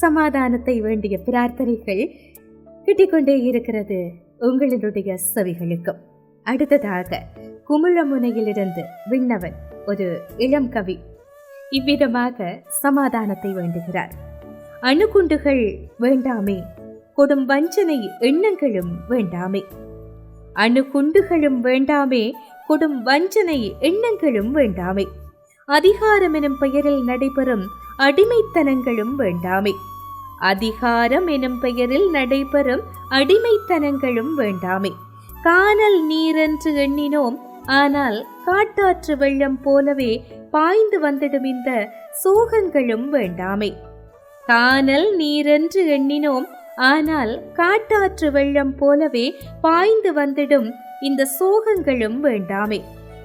சமாதானத்தை வேண்டிய பிரார்த்தனைகள் கிட்டிக்கொண்டே இருக்கிறது உங்களுடைய செவிகளுக்கும். அடுத்ததாக குமுளமுனையிலிருந்து விண்ணவன் ஒரு இளம் கவி இவ்விதமாக சமாதானத்தை வேண்டுகிறார். அணுகுண்டுகள் வேண்டாமே கொடும் வஞ்சனை எண்ணங்களும் வேண்டாமே. அணுகுண்டுகளும் வேண்டாமே கொடும் வஞ்சனை எண்ணங்களும் வேண்டாமே. அதிகாரம் எனும் பெயரில் நடைபெறும் அடிமைத்தனங்களும் வேண்டாமே. அதிகாரம் எனும் பெயரில் நடைபெறும் அடிமைத்தனங்களும் வேண்டாமே. காணல் நீரென்று எண்ணினோம் ஆனால் காட்டாற்று வெள்ளம் போலவே பாய்ந்து வந்திடும் இந்த சோகங்களும் வேண்டாமே. காணல் நீரென்று எண்ணினோம் ஆனால் காட்டாற்று வெள்ளம் போலவே பாய்ந்து வந்திடும் இந்த சோகங்களும் வேண்டாமே.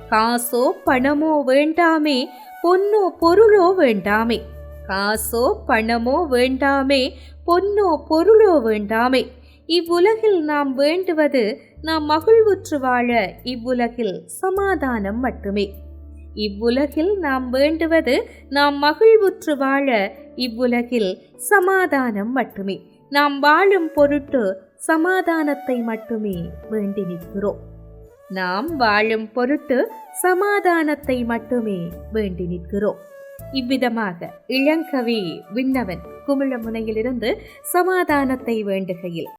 காசோ பணமோ வேண்டாமே பொன்னோ பொருளோ வேண்டாமே. காசோ பணமோ வேண்டாமே பொன்னோ பொருளோ வேண்டாமே. இவ்வுலகில் நாம் வேண்டுவது நாம் மகிழ்வுற்று வாழ இவ்வுலகில் சமாதானம் மட்டுமே. இவ்வுலகில் நாம் வேண்டுவது நாம் மகிழ்வுற்று வாழ இவ்வுலகில் சமாதானம் மட்டுமே. நாம் வாழும் பொருட்டு சமாதானத்தை மட்டுமே வேண்டி நிற்கிறோம். நாம் வாழும் பொருட்டு சமாதானத்தை மட்டுமே வேண்டி நிற்கிறோம். இவ்விதமாக இளங்கவி விண்ணவன் குமிழமுனையிலிருந்து சமாதானத்தை வேண்டுகையில்